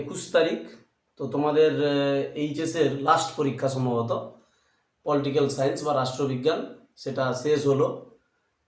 একুশ তারিখ। তো তোমাদের এইচএসের লাস্ট পরীক্ষা সম্ভবত। পলিটিক্যাল সায়েন্স বা রাষ্ট্রবিজ্ঞান, সেটা শেষ হলো।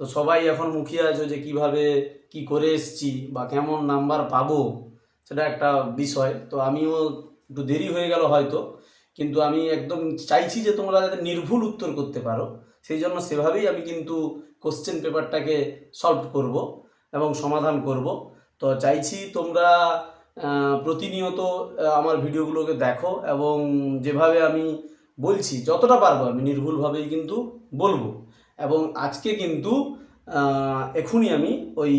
তো সবাই এখন মুখিয়ে আছো যে কীভাবে, কি করে এসছি বা কেমন নাম্বার পাবো, সেটা একটা বিষয়। তো আমিও একটু দেরি হয়ে গেল হয়তো, কিন্তু আমি একদম চাইছি যে তোমরা যাতে নির্ভুল উত্তর করতে পারো। সেই জন্য সেভাবেই আমি কিন্তু কোশ্চেন পেপারটাকে সলভ করব এবং সমাধান করব। তো চাইছি তোমরা প্রতিনিয়ত আমার ভিডিওগুলোকে দেখো এবং যেভাবে আমি বলছি, যতটা পারব আমি নির্ভুলভাবেই কিন্তু বলব। এবং আজকে কিন্তু এখনই আমি ওই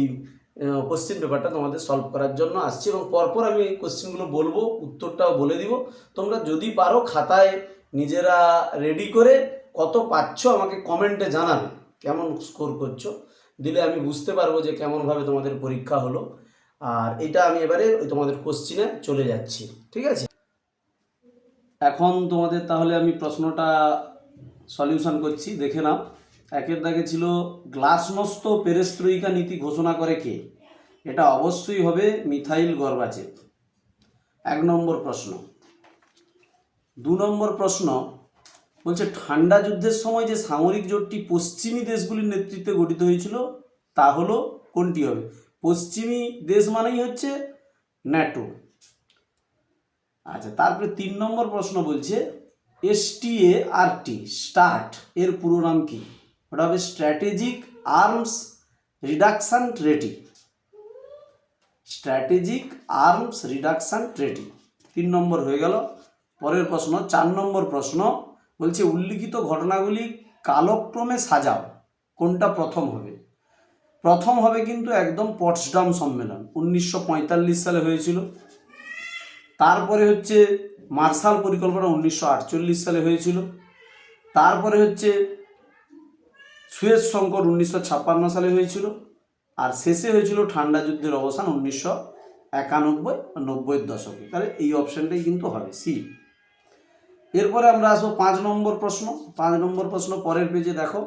কোশ্চেন পেপারটা তোমাদের সলভ করার জন্য আসছি এবং পরপর আমি কোশ্চেনগুলো বলব, উত্তরটাও বলে দিব। তোমরা যদি পারো খাতায় নিজেরা রেডি করে কত পাচ্ছ আমাকে কমেন্টে জানাবে, কেমন স্কোর করছ, দিলে আমি বুঝতে পারব যে কেমনভাবে তোমাদের পরীক্ষা হলো। আর এটা আমি এবারে তোমাদের কোশ্চিনে চলে যাচ্ছি, ঠিক আছে? এখন তোমাদের তাহলে আমি প্রশ্নটা সলিউশন করছি, দেখে নাও। একের দাগে ছিল গ্লাসনস্ত পেরেস্ত্রয়িকা নীতি ঘোষণা করে কে? এটা অবশ্যই হবে মিথাইল গর্বাচেভ। এক নম্বর প্রশ্ন। দু নম্বর প্রশ্ন, বলছে, ঠান্ডা যুদ্ধের সময় যে সামরিক জোটটি পশ্চিমী দেশগুলির নেতৃত্বে গঠিত হয়েছিল, তা হলো কোনটি হবে? পশ্চিমী দেশ মানেই হচ্ছে ন্যাটো। আচ্ছা তারপরে তিন নম্বর প্রশ্ন বলছে এসটিএ আরটি স্টার্ট, এর পুরো নাম কি? ওটা হবে strategic arms reduction treaty. Strategic arms reduction treaty. তিন নম্বর হয়ে গেল। পরের প্রশ্ন, চার নম্বর প্রশ্ন বলছে, উল্লিখিত ঘটনাগুলি কালক্রমে সাজাও, কোনটা প্রথম হবে? প্রথম হবে কিন্তু একদম পটসডাম সম্মেলন, উনিশশো পঁয়তাল্লিশ সালে হয়েছিল। তারপরে হচ্ছে মার্শাল পরিকল্পনা উনিশশো আটচল্লিশ সালে হয়েছিল। তারপরে হচ্ছে সুয়েজ সংকট উনিশশো ছাপ্পান্ন সালে হয়েছিল। আর শেষে হয়েছিল ঠান্ডা যুদ্ধের অবসান উনিশশো একানব্বই নব্বইয়ের দশকে। তাহলে এই অপশানটাই কিন্তু হবে, সি। এরপরে আমরা আসব পাঁচ নম্বর প্রশ্ন। পাঁচ নম্বর প্রশ্ন পরের পেজে দেখো।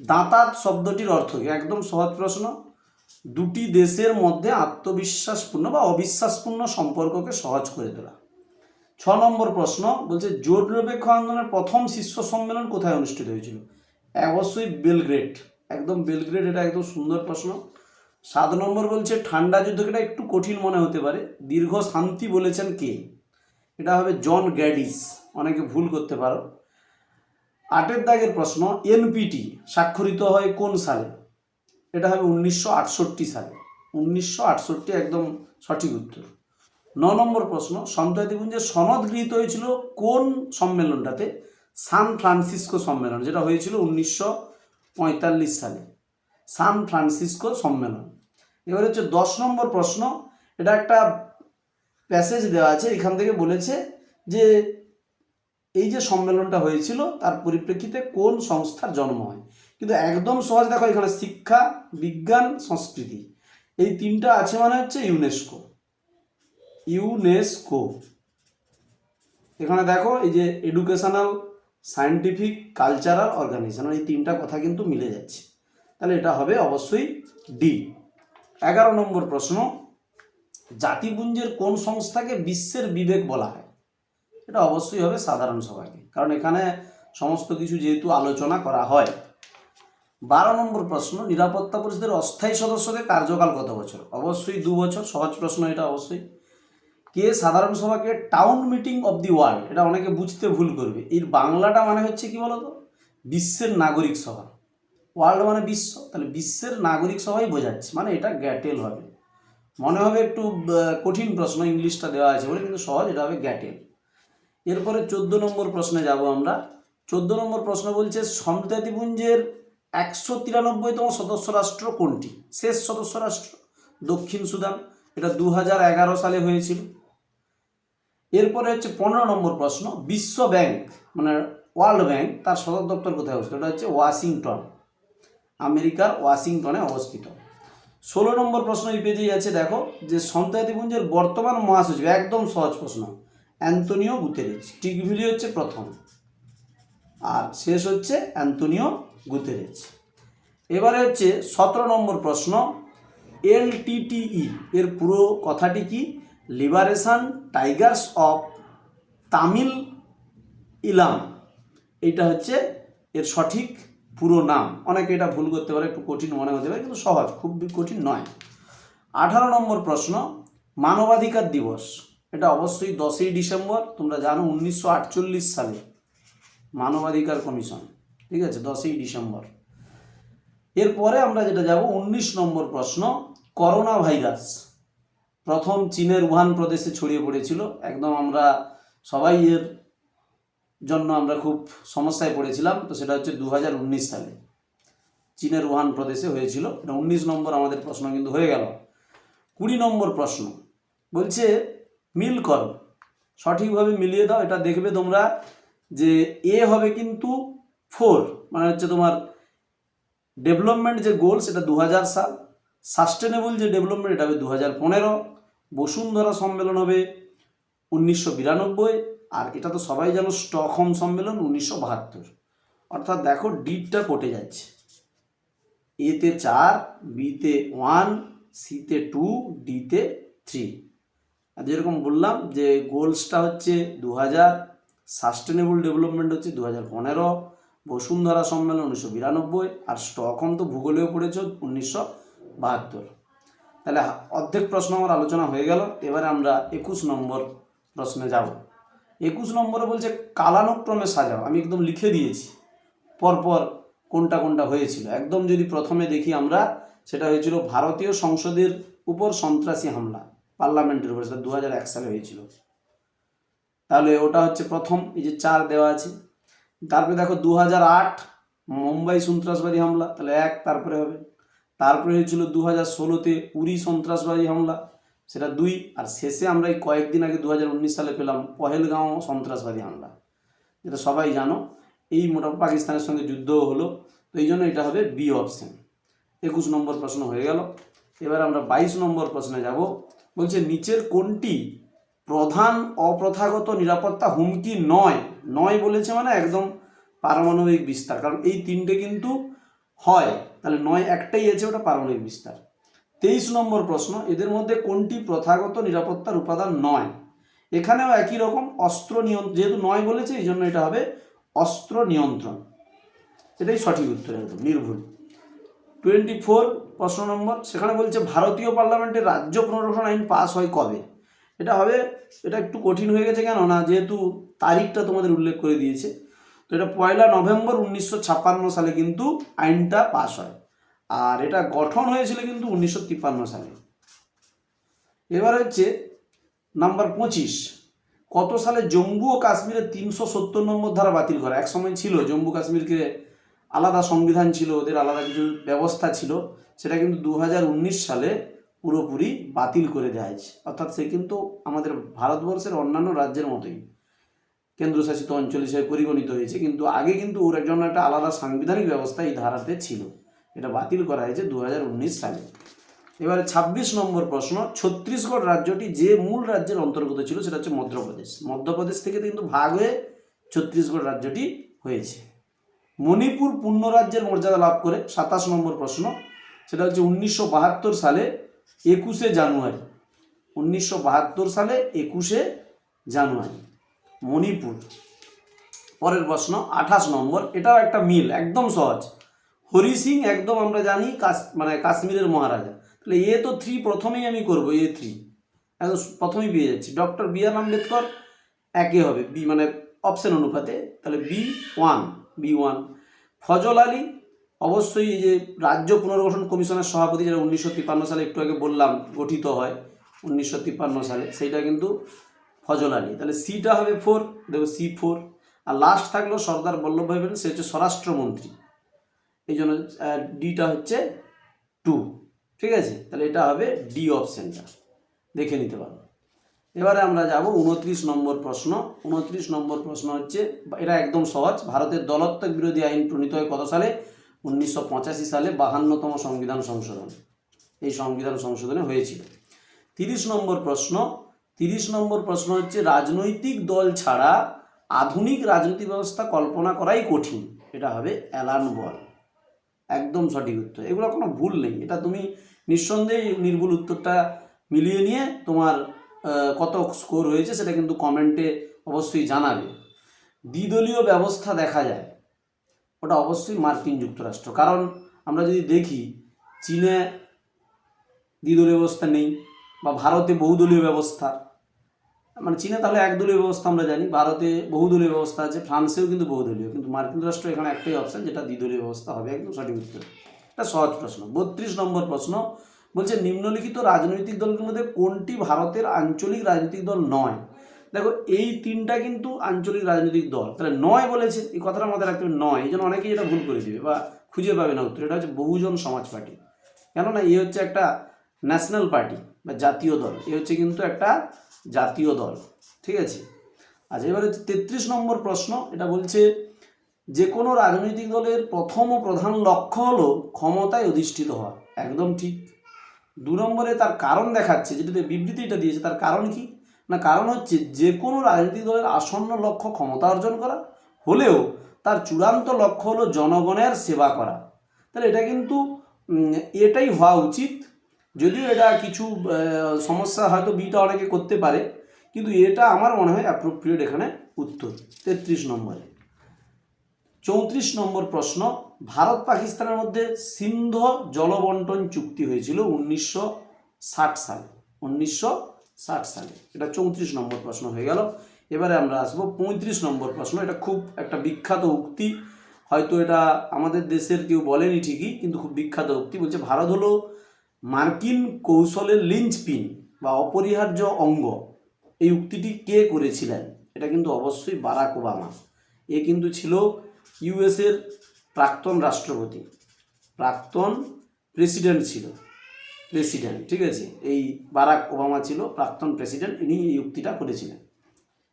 দাঁতাত শব্দটির অর্থ কি? একদম সহজ প্রশ্ন। দুটি দেশের মধ্যে আত্মবিশ্বাসপূর্ণ বা অবিশ্বাসপূর্ণ সম্পর্ককে সহজ করে তোলা। ছ নম্বর প্রশ্ন, বলছে, জোট নিরপেক্ষ আন্দোলনের প্রথম শীর্ষ সম্মেলন কোথায় অনুষ্ঠিত হয়েছিল? অবশ্যই বেলগ্রেড। একদম বেলগ্রেড, এটা একদম সুন্দর প্রশ্ন। সাত নম্বর বলছে, ঠান্ডা যুদ্ধকে এটা একটু কঠিন মনে হতে পারে। দীর্ঘ শান্তি বলেছেন কে? এটা হবে জন গ্যাডিস। অনেকে ভুল করতে পারো। আটের দাগের প্রশ্ন এনপিটি স্বাক্ষরিত হয় কোন সালে? এটা হবে উনিশশো আটষট্টি সালে। উনিশশো আটষট্টি একদম সঠিক উত্তর। ন নম্বর প্রশ্ন সন্ততিপুঞ্জের সনদ গৃহীত হয়েছিল কোন সম্মেলনটাতে? সান ফ্রান্সিসকো সম্মেলন, যেটা হয়েছিল উনিশশো পঁয়তাল্লিশ সালে। সান ফ্রান্সিসকো সম্মেলন। এবার হচ্ছে দশ নম্বর প্রশ্ন, এটা একটা প্যাসেজ দেওয়া আছে, এখান থেকে বলেছে যে এই যে সম্মেলনটা হয়েছিল, তার পরিপ্রেক্ষিতে কোন সংস্থার জন্ম হয়? কিন্তু একদম সহজ দেখো, এখানে শিক্ষা, বিজ্ঞান, সংস্কৃতি। এই তিনটা আছে মানে হচ্ছে ইউনেস্কো ইউনেস্কো এখানে দেখো, এই যে এডুকেশনাল সায়েন্টিফিক কালচারাল অর্গানাইজেশন এই তিনটা কথা কিন্তু মিলে যাচ্ছে। তাহলে এটা হবে অবশ্যই ডি এগারো নম্বর প্রশ্ন, জাতিপুঞ্জের কোন সংস্থাকে বিশ্বের বিবেক বলা হয়? এটা অবশ্যই হবে সাধারণ সভাকে। কারণ এখানে সমস্ত কিছু যেহেতু আলোচনা করা হয়, বারো নম্বর প্রশ্ন, নিরাপত্তা পরিষদের অস্থায়ী সদস্যদের কার্যকাল কত বছর? অবশ্যই দু বছর, সহজ প্রশ্ন এটা অবশ্যই। কে সাধারণ সভাকে town meeting of the world এটা অনেকে বুঝতে ভুল করবে। এর বাংলাটা মানে হচ্ছে কি বলতো? বিশ্বের নাগরিক সভা। ওয়ার্ল্ড মানে বিশ্ব। তাহলে বিশ্বের নাগরিক সভাই বোঝাচ্ছে। মানে এটা গ্যাটেল হবে। মনে হবে একটু কঠিন প্রশ্ন, ইংলিশটা দেওয়া আছে বলে, কিন্তু সহজ, এটা হবে গ্যাটেল। এরপরে চোদ্দ নম্বর প্রশ্নে যাব আমরা। চোদ্দ নম্বর প্রশ্ন বলছে সম্প্রদাতিপুঞ্জের একশো তিরানব্বইতম সদস্য রাষ্ট্র কোনটি? শেষ সদস্য রাষ্ট্র, দক্ষিণ সুদান। এটা দু হাজার এগারো সালে হয়েছিল। এরপরে হচ্ছে পনেরো নম্বর প্রশ্ন, বিশ্ব ব্যাংক মানে ওয়ার্ল্ড ব্যাংক, তার সদর দপ্তর কোথায় অবস্থিত? এটা হচ্ছে ওয়াশিংটন, আমেরিকার ওয়াশিংটনে অবস্থিত। ষোলো নম্বর প্রশ্ন এই পেজেই আছে, দেখো, যে সন্তায়তিপুঞ্জের বর্তমান মহাসচিব, একদম সহজ প্রশ্ন। Antonio Guterres. টিকভিলি হচ্ছে প্রথম। আর শেষ হচ্ছে অ্যান্তনিও গুতেরেজ। এবারে হচ্ছে সতেরো নম্বর প্রশ্ন এলটিটিই এর পুরো কথাটি কি? Liberation Tigers of Tamil Eelam. এটা হচ্ছে এর সঠিক পুরো নাম। অনেকে এটা ভুল করতে পারে, একটু কঠিন মনে হতে পারে, কিন্তু সহজ খুব কঠিন নয়। আঠারো নম্বর প্রশ্ন, মানবাধিকার দিবস। এটা অবশ্যই দশই ডিসেম্বর, তোমরা জানো উনিশশো আটচল্লিশ সালে, মানবাধিকার কমিশন, ঠিক আছে, দশই ডিসেম্বর। এরপরে আমরা যেটা যাব, উনিশ নম্বর প্রশ্ন, করোনা ভাইরাস, প্রথম চীনের উহান প্রদেশে ছড়িয়ে পড়েছিল। একদম আমরা সবাই এর জন্য আমরা খুব সমস্যায় পড়েছিলাম, তো সেটা হচ্ছে দু হাজার উনিশ সালে চীনের উহান প্রদেশে হয়েছিল। এটা উনিশ নম্বর আমাদের প্রশ্ন কিন্তু হয়ে গেল। কুড়ি নম্বর প্রশ্ন, বলছে মিল করো। সঠিকভাবে মিলিয়ে দাও, এটা দেখবে তোমরা যে এ হবে কিন্তু ফোর মানে হচ্ছে তোমার ডেভেলপমেন্ট যে গোল সেটা দু হাজার সাল। সাস্টেনেবল যে ডেভেলপমেন্ট এটা হবে দু হাজার পনেরো। বসুন্ধরা সম্মেলন হবে উনিশশো বিরানব্বই। আর এটা তো সবাই জানো, স্টকহোম সম্মেলন উনিশশো বাহাত্তর। অর্থাৎ দেখো ডিটটা কটে যাচ্ছে। এতে চার বিতে ওয়ান সিতে টু ডিতে থ্রি যেরকম বললাম যে গোলসটা হচ্ছে দু হাজার সাস্টেনেবল ডেভেলপমেন্ট হচ্ছে দু হাজার পনেরো, বসুন্ধরা সম্মেলন উনিশশো বিরানব্বই, আর স্টকহোম তো ভূগোলেও পড়েছ উনিশশো বাহাত্তর। তাহলে অর্ধেক প্রশ্ন আমার আলোচনা হয়ে গেল, এবারে আমরা একুশ নম্বর প্রশ্নে যাব। একুশ নম্বরে বলছে কালানুক্রমে সাজাও, আমি একদম লিখে দিয়েছি, পরপর কোনটা কোনটা হয়েছিল। একদম যদি প্রথমে দেখি আমরা, সেটা হয়েছিল ভারতীয় সংসদের উপর সন্ত্রাসী হামলা। পার্লামেন্টের উপরে, সেটা দু সালে হয়েছিল। তাহলে ওটা হচ্ছে প্রথম, এই যে চার দেওয়া আছে। তারপরে দেখো দু মুম্বাই সন্ত্রাসবাদী হামলা, তাহলে এক তারপরে হবে। তারপরে হয়েছিল দু হাজার ষোলোতে উড়ি সন্ত্রাসবাদী হামলা, সেটা দুই, আর শেষে আমরা এই কয়েকদিন আগে দু হাজার উনিশ সালে পেলাম পহেলগাঁও সন্ত্রাসবাদী হামলা। যেটা সবাই জানো, এই মোটামুটি পাকিস্তানের সঙ্গে যুদ্ধও হলো, তো এই জন্য এটা হবে বি অপশন। একুশ নম্বর প্রশ্ন হয়ে গেল। এবার আমরা বাইশ নম্বর প্রশ্নে যাব। বলছে, নিচের কোনটি প্রধান অপ্রথাগত নিরাপত্তা হুমকি নয়। নয় বলেছে মানে একদম পারমাণবিক বিস্তার। কারণ এই তিনটে কিন্তু হয়। তাহলে নয় একটাই আছে, ওটা পারমাণবিক বিস্তার। তেইশ নম্বর প্রশ্ন, এদের মধ্যে কোনটি প্রথাগত নিরাপত্তার উপাদান নয়? এখানেও একই রকম, অস্ত্র নিয়ন্ত্রণ, যেহেতু নয় বলেছে, এই জন্য এটা হবে অস্ত্র নিয়ন্ত্রণ। এটাই সঠিক উত্তর, একদম নির্ভুল। টোয়েন্টি ফোর প্রশ্ন নম্বর, সেখানে বলছে ভারতীয় পার্লামেন্টে রাজ্য পুনর্গঠন আইন পাস হয় কবে? এটা হবে, এটা একটু কঠিন হয়ে গেছে কেন না, যেহেতু তারিখটা তোমাদের উল্লেখ করে দিয়েছে। তো এটা পয়লা নভেম্বর উনিশশো ছাপ্পান্ন সালে কিন্তু আইনটা পাস হয়। আর এটা গঠন হয়েছিল কিন্তু উনিশশো তিপ্পান্ন সালে। এবার হচ্ছে নাম্বার পঁচিশ, কত সালে জম্মু ও কাশ্মীরের তিনশো সত্তর নম্বর ধারা বাতিল করা? এক সময় ছিল জম্মু কাশ্মীরকে আলাদা সংবিধান ছিল, ওদের আলাদা কিছু ব্যবস্থা ছিল, সেটা কিন্তু দু হাজার উনিশ সালে পুরোপুরি বাতিল করে দেওয়া হয়েছে। অর্থাৎ সে কিন্তু আমাদের ভারতবর্ষের অন্যান্য রাজ্যের মতোই কেন্দ্রশাসিত অঞ্চল হিসেবে পরিগণিত হয়েছে, কিন্তু আগে কিন্তু ওর জন্য একটা আলাদা সাংবিধানিক ব্যবস্থা এই ধারাতে ছিল। এটা বাতিল করা হয়েছে দু হাজার উনিশ সালে। এবারে ২৬ নম্বর প্রশ্ন, ছত্তিশগড় রাজ্যটি যে মূল রাজ্যের অন্তর্গত ছিল সেটা হচ্ছে মধ্যপ্রদেশ। মধ্যপ্রদেশ থেকে কিন্তু ভাগ হয়ে ছত্তিশগড় রাজ্যটি হয়েছে। মণিপুর পূর্ণ রাজ্যের মর্যাদা লাভ করে, সাতাশ নম্বর প্রশ্ন, সেটা হচ্ছে উনিশশো বাহাত্তর সালে একুশে জানুয়ারি। উনিশশো বাহাত্তর সালে একুশে জানুয়ারি, মণিপুর। পরের প্রশ্ন, আঠাশ নম্বর, এটাও একটা মিল, একদম সহজ। হরি সিং একদম আমরা জানি, কাশ মানে কাশ্মীরের মহারাজা। তাহলে এ তো থ্রি প্রথমেই আমি করব, এ থ্রি একদম প্রথমেই পেয়ে যাচ্ছি। ডক্টর বি আর আম্বেদকর একে হবে, বি মানে অপশন অনুপাতে, তাহলে B one B one. Fazal Ali, অবশ্যই এই যে রাজ্য পুনর্গঠন কমিশনের সভাপতি যেটা উনিশশো তিপ্পান্ন সালে একটু আগে বললাম, গঠিত হয় উনিশশো তিপ্পান্ন সালে, সেইটা কিন্তু ফজল আলী। তাহলে সিটা হবে ফোর, দেখো সি ফোর। আর লাস্ট থাকল সর্দার বল্লভভাই প্যাটেল সে হচ্ছে স্বরাষ্ট্রমন্ত্রী। এই জন্য ডিটা হচ্ছে টু। ঠিক আছে? তাহলে এটা হবে ডি অপশানটা। দেখে নিতে পারো। এবারে আমরা যাব উনত্রিশ নম্বর প্রশ্ন। উনত্রিশ নম্বর প্রশ্ন হচ্ছে, এটা একদম সহজ। ভারতের দলত্বক বিরোধী আইন প্রণীত হয় কত সালে? উনিশশো পঁচাশি সালে বাহান্নতম সংবিধান সংশোধন। এই সংবিধান সংশোধনে হয়েছিল। তিরিশ নম্বর প্রশ্ন। তিরিশ নম্বর প্রশ্ন হচ্ছে, রাজনৈতিক দল ছাড়া আধুনিক রাজনীতি ব্যবস্থা কল্পনা করাই কঠিন। এটা হবে অ্যালান বল একদম সঠিক উত্তর। এগুলো কোনো ভুল নেই। এটা তুমি নিঃসন্দেহে নির্ভুল উত্তরটা মিলিয়ে নিয়ে তোমার কত স্কোর হয়েছে সেটা কিন্তু কমেন্টে অবশ্যই জানাবে। দ্বিদলীয় ব্যবস্থা দেখা যায়, ওটা অবশ্যই মার্কিন যুক্তরাষ্ট্র। কারণ আমরা যদি দেখি, চীনে দ্বিদলীয় ব্যবস্থা নেই বা ভারতে বহুদলীয় ব্যবস্থা। মানে চীনে তাহলে একদলীয় ব্যবস্থা আমরা জানি, ভারতে বহুদলীয় ব্যবস্থা আছে, ফ্রান্সেও কিন্তু বহুদলীয়। কিন্তু মার্কিন যুক্তরাষ্ট্র এখানে একটাই অপশন যেটা দ্বিদলীয় ব্যবস্থা হবে, একদম সঠিক উত্তর। এটা সহজ প্রশ্ন। বত্রিশ নম্বর প্রশ্ন বলছে নিম্নলিখিত রাজনৈতিক দলগুলোর মধ্যে কোনটি ভারতের আঞ্চলিক রাজনৈতিক দল নয়? দেখো, এই তিনটা কিন্তু আঞ্চলিক রাজনৈতিক দল। তাহলে নয় বলেছে, এই কথাটা মাথায় রাখতে হবে নয়। এই জন্য অনেকেই এটা ভুল করে দিবে বা খুঁজে পাবে না উত্তর। এটা হচ্ছে বহুজন সমাজ পার্টি। কেননা এ হচ্ছে একটা ন্যাশনাল পার্টি বা জাতীয় দল। এ হচ্ছে কিন্তু একটা জাতীয় দল। ঠিক আছে? আচ্ছা এবারে তেত্রিশ নম্বর প্রশ্ন। এটা বলছে, যে কোনো রাজনৈতিক দলের প্রথম ও প্রধান লক্ষ্য হলো ক্ষমতায় অধিষ্ঠিত হওয়া। একদম ঠিক। দু নম্বরে তার কারণ দেখাচ্ছে যেটাতে বিবৃতিটা দিয়েছে, তার কারণ কি? না, কারণ হচ্ছে যে কোনো রাজনৈতিক দলের আসন্ন লক্ষ্য ক্ষমতা অর্জন করা, হলেও তার চূড়ান্ত লক্ষ্য হলো জনগণের সেবা করা। তাহলে এটা কিন্তু এটাই হওয়া উচিত। যদিও এটা কিছু সমস্যা হয়তো বিটা অনেকে করতে পারে, কিন্তু এটা আমার মনে হয় অ্যাপ্রোপ্রিয়েট এখানে উত্তর। তেত্রিশ নম্বরে। চৌত্রিশ নম্বর প্রশ্ন ভারত পাকিস্তানের মধ্যে সিন্ধ জলবন্টন চুক্তি হয়েছিল উনিশশো ষাট সালে। উনিশশো ষাট সালে। এটা চৌত্রিশ নম্বর প্রশ্ন হয়ে গেল। এবারে আমরা আসব পঁয়ত্রিশ নম্বর প্রশ্ন। এটা খুব একটা বিখ্যাত উক্তি। হয়তো এটা আমাদের দেশের কেউ বলেনি ঠিকই, কিন্তু খুব বিখ্যাত উক্তি। বলছে, ভারত হলো মার্কিন কৌশলের লিঞ্চপিন বা অপরিহার্য অঙ্গ। এই উক্তিটি কে করেছিলেন? এটা কিন্তু অবশ্যই বারাক ওবামা। এ কিন্তু ছিল ইউএসের প্রাক্তন রাষ্ট্রপতি। প্রাক্তন প্রেসিডেন্ট ছিল। প্রেসিডেন্ট, ঠিক আছে? এই বারাক ওবামা ছিল, প্রাক্তন প্রেসিডেন্ট, ইনি এই উক্তিটা করেছিলেন।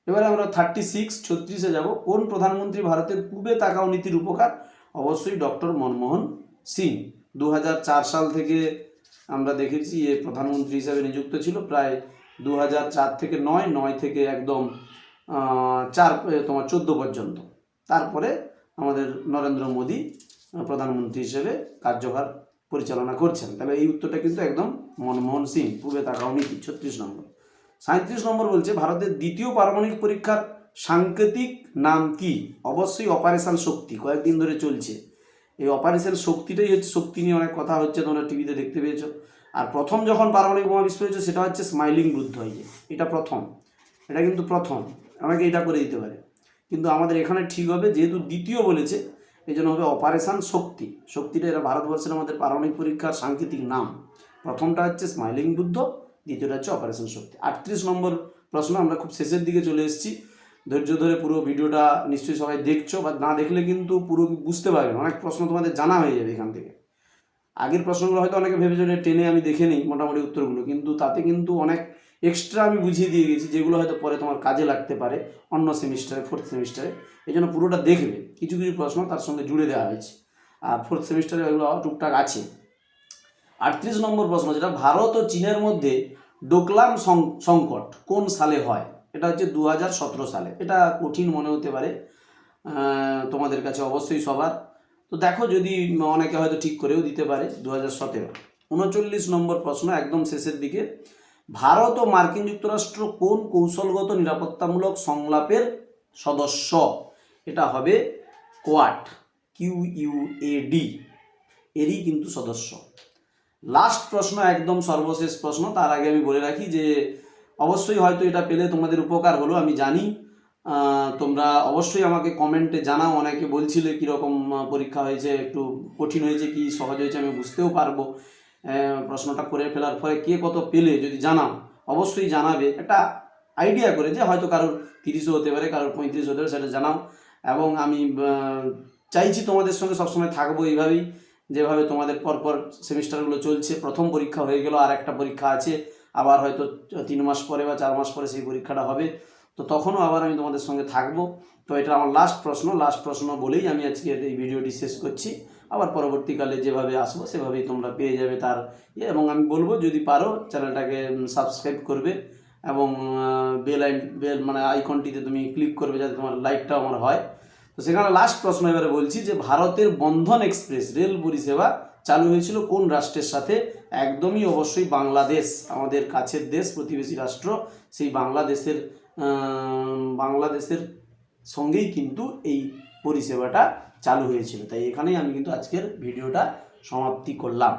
এবারে আমরা থার্টি সিক্স, ছত্রিশে যাব। কোন প্রধানমন্ত্রী ভারতের পূবে তাকাও নীতির উপকার? অবশ্যই ডক্টর মনমোহন সিং। দু হাজার চার সাল থেকে আমরা দেখেছি এ প্রধানমন্ত্রী হিসাবে নিযুক্ত ছিল। প্রায় দু থেকে নয় নয় থেকে একদম চার তোমার চোদ্দ পর্যন্ত। তারপরে আমাদের নরেন্দ্র মোদী প্রধানমন্ত্রী হিসেবে কার্যভার পরিচালনা করছেন। তাহলে এই উত্তরটা কিন্তু একদম মনমোহন সিং পূবে তাকাও নীতি ছত্রিশ নম্বর। সাঁত্রিশ নম্বর বলছে, ভারতের দ্বিতীয় পারমাণবিক পরীক্ষার সাংকেতিক নাম কি? অবশ্যই অপারেশন শক্তি। কয়েকদিন ধরে চলছে। এই অপারেশন শক্তিটাই হচ্ছে শক্তি নিয়ে অনেক কথা হচ্ছে, তোমরা টিভিতে দেখতে পেয়েছ। আর প্রথম যখন পারমাণবিক বোমা বিস্ফোরিত সেটা হচ্ছে স্মাইলিং বুদ্ধ হয়েছে এটা প্রথম। এটা কিন্তু প্রথম। আমাকে এটা করে দিতে পারে। কিন্তু আমাদের এখানে ঠিক হবে, যেহেতু দ্বিতীয় বলেছে এই জন্য হবে অপারেশান শক্তি। শক্তিটা এটা ভারতবর্ষের আমাদের পারমাণবিক পরীক্ষার সাংকেতিক নাম। প্রথমটা হচ্ছে স্মাইলিং বুদ্ধ, দ্বিতীয়টা হচ্ছে অপারেশন শক্তি। আটত্রিশ নম্বর প্রশ্ন, আমরা খুব শেষের দিকে চলে এসেছি। ধৈর্য ধরে পুরো ভিডিওটা নিশ্চয়ই সবাই দেখছ বা না দেখলে কিন্তু পুরো বুঝতে পারবেন অনেক প্রশ্ন তোমাদের জানা হয়ে যাবে এখান থেকে। আগের প্রশ্নগুলো হয়তো অনেকে ভেবেছো টেনে আমি দেখে নিই মোটামুটি উত্তরগুলো, কিন্তু তাতে কিন্তু অনেক এক্সট্রা আমি বুঝিয়ে দিয়ে গেছি যেগুলো হয়তো পরে তোমার কাজে লাগতে পারে, অন্য সেমিস্টারে ফোর্থ সেমিস্টারে এই জন্য পুরোটা দেখবে। কিছু কিছু প্রশ্ন তার সঙ্গে জুড়ে দেওয়া হয়েছে। আর ফোর্থ সেমিস্টারে এগুলো টুকটাক আছে। আটত্রিশ নম্বর প্রশ্ন, যেটা ভারত ও চীনের মধ্যে ডোকলাম সংকট কোন সালে হয়? এটা হচ্ছে দু হাজার সতেরো সালে। এটা কঠিন মনে হতে পারে তোমাদের কাছে অবশ্যই সবার। তো দেখো যদি অনেকে হয়তো ঠিক করেও দিতে পারে দু হাজার সতেরো। উনচল্লিশ নম্বর প্রশ্ন একদম শেষের দিকে। ভারত ও মার্কিন যুক্তরাষ্ট্র কোন কৌশলগত নিরাপত্তামূলক সংলাপের সদস্য? এটা হবে quad, Q U A D. এরই কিন্তু সদস্য। লাস্ট প্রশ্ন, একদম সর্বশেষ প্রশ্ন, তার আগে আমি বলে রাখি যে অবশ্যই হয়তো এটা পেলে তোমাদের উপকার হলো, আমি জানি। তোমরা অবশ্যই আমাকে কমেন্টে জানাও, অনেকে বলছিলে কীরকম পরীক্ষা হয়েছে, একটু কঠিন হয়েছে, কি সহজ হয়েছে আমি বুঝতেও পারব। প্রশ্নটা করে ফেলার পরে কে কত পেলে যদি জানাও, অবশ্যই জানাবে। একটা আইডিয়া করে যে হয়তো কারোর তিরিশও হতে পারে, কারোর পঁয়ত্রিশ হতে পারে, সেটা জানাও। এবং আমি চাইছি তোমাদের সঙ্গে সবসময় থাকব এইভাবেই, যেভাবে তোমাদের পরপর সেমিস্টারগুলো চলছে। প্রথম পরীক্ষা হয়ে গেল, আর একটা পরীক্ষা আছে। আবার হয়তো তিন মাস পরে বা চার মাস পরে সেই পরীক্ষাটা হবে। তো তখনও আবার আমি তোমাদের সঙ্গে থাকব। তো এটা আমার লাস্ট প্রশ্ন। লাস্ট প্রশ্ন বলেই আমি আজকে এই ভিডিওটি শেষ করছি। আবার পরবর্তীকালে যেভাবে আসব, সেভাবেই তোমরা পেয়ে যাবে তার ইয়ে। এবং আমি বলব, যদি পারো, চ্যানেলটাকে সাবস্ক্রাইব করবে এবং বেল আইন বেল মানে আইকনটিতে তুমি ক্লিক করবে যাতে তোমার লাইকটাও আমার হয়। তো সেখানে লাস্ট প্রশ্ন এবারে বলছি যে, ভারতের বন্ধন এক্সপ্রেস রেল পরিষেবা চালু হয়েছিল কোন রাষ্ট্রের সাথে? একদমই অবশ্যই বাংলাদেশ, আমাদের কাছের দেশ, প্রতিবেশী রাষ্ট্র। সেই বাংলাদেশের বাংলাদেশের সঙ্গেই কিন্তু এই পরিষেবাটা চালু হয়েছিল। তাই এখানেই আমি কিন্তু আজকের ভিডিওটা সমাপ্তি করলাম।